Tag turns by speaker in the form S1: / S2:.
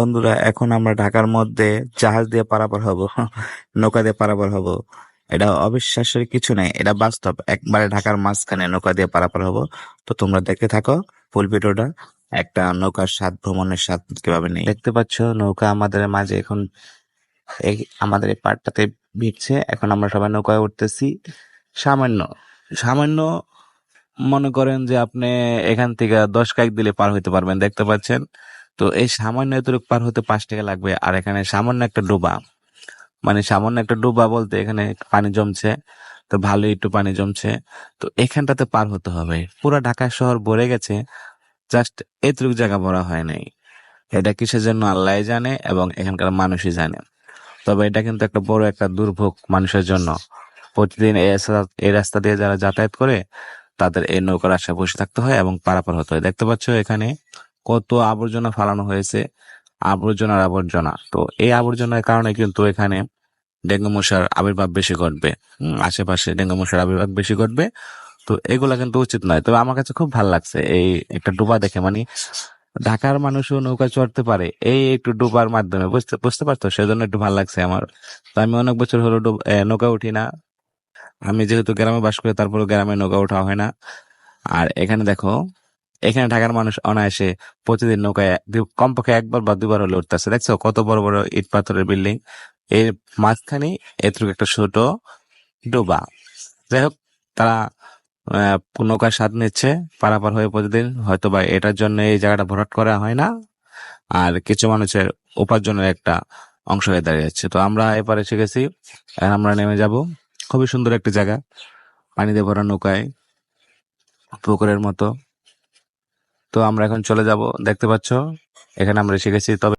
S1: বন্ধুরা, এখন আমরা ঢাকার মধ্যে জাহাজ দিয়ে পারাপার হব, নৌকা দিয়ে পারাপার হব। এটা অবিশ্বাসের কিছু নেই, এটা বাস্তব। একবারে ঢাকার মাঝখানে নৌকা দিয়ে পারাপার হব। তো তোমরা দেখতে থাকো ফুল ভিডিওটা, একটা নৌকার স্বাদ, ভ্রমণের স্বাদ কীভাবে নেই। দেখতে পাচ্ছ, নৌকা আমাদের মাঝে এখন এই, আমাদের এই পার্টটাতে ভিড়ছে এখন আমরা সবাই নৌকায় উঠতেছি। সামান্য সামান্য মনে করেন যে আপনি এখান থেকে দশ কাইক দিলে পার হইতে পারবেন, দেখতে পাচ্ছেন? তো এই সামান্য এতটুকু পার হতে পাঁচ টাকা লাগবে, আর এখানে সামান্য একটা ডোবা। মানে সামান্য একটা ডোবা বলতে এখানে পানি জমছে, তো ভালোই একটু পানি জমছে। তো এখানটাতে পার হতে হবে। পুরো ঢাকা শহর ভরে গেছে, জাস্ট এতটুকু জায়গা ভরা হয় নাই। এটা কিসের জন্য আল্লাহ জানে এবং এখানকার মানুষই জানে। তবে এটা কিন্তু একটা বড় একটা দুর্ভোগ মানুষের জন্য। প্রতিদিন এই রাস্তা- দিয়ে যারা যাতায়াত করে, তাদের এই নৌকার আশায় বসে থাকতে হয় এবং পারাপার হতে হয়। দেখতে পাচ্ছ এখানে কত আবর্জনা ফালানো হয়েছে আবর্জনার আবর্জনা। তো এই আবর্জনার কারণে কিন্তু এখানে ডেঙ্গু মশার আবির্ভাব বেশি ঘটবে। আশেপাশে ডেঙ্গু মশার আবির্ভাব বেশি ঘটবে। তো এগুলা কিন্তু উচিত নয়। তবে আমার কাছে খুব ভালো লাগছে এই একটা ডোবা দেখে। মানে ঢাকার মানুষও নৌকা চড়তে পারে। এই একটু ডোবার মাধ্যমে। বুঝতে বুঝতে পারতো সেজন্য একটু ভালো লাগছে আমার। তো আমি অনেক বছর হলো নৌকা উঠি না। আমি যেহেতু গ্রামে বাস করি তারপরে গ্রামে নৌকা ওঠা হয় না। আর এখানে দেখো এখানে ঢাকার মানুষ অনায়াসে প্রতিদিন নৌকায় কমপক্ষে একবার বা দুবার হলে উঠতেছে। দেখছ কত বড় বড় ইট পাথরের বিল্ডিং। এর মাঝখানে এতটুকু একটা ছোট ডোবা। যাই হোক, তারা নৌকার স্বাদ নিচ্ছে, পারাপার হয়ে প্রতিদিন। হয়তো বা এটার জন্য এই জায়গাটা ভরাট করা হয় না। আর কিছু মানুষের উপার্জনের একটা অংশ হয়ে দাঁড়িয়েছে। তো আমরা এপারে গেছি। এখন আমরা নেমে যাব। খুবই সুন্দর একটি জায়গা। পানিতে ভরা নৌকায়, পুকুরের মতো। তো আমরা এখন চলে যাব। দেখতে পাচ্ছ? এখানে আমরা শিখেছি তবে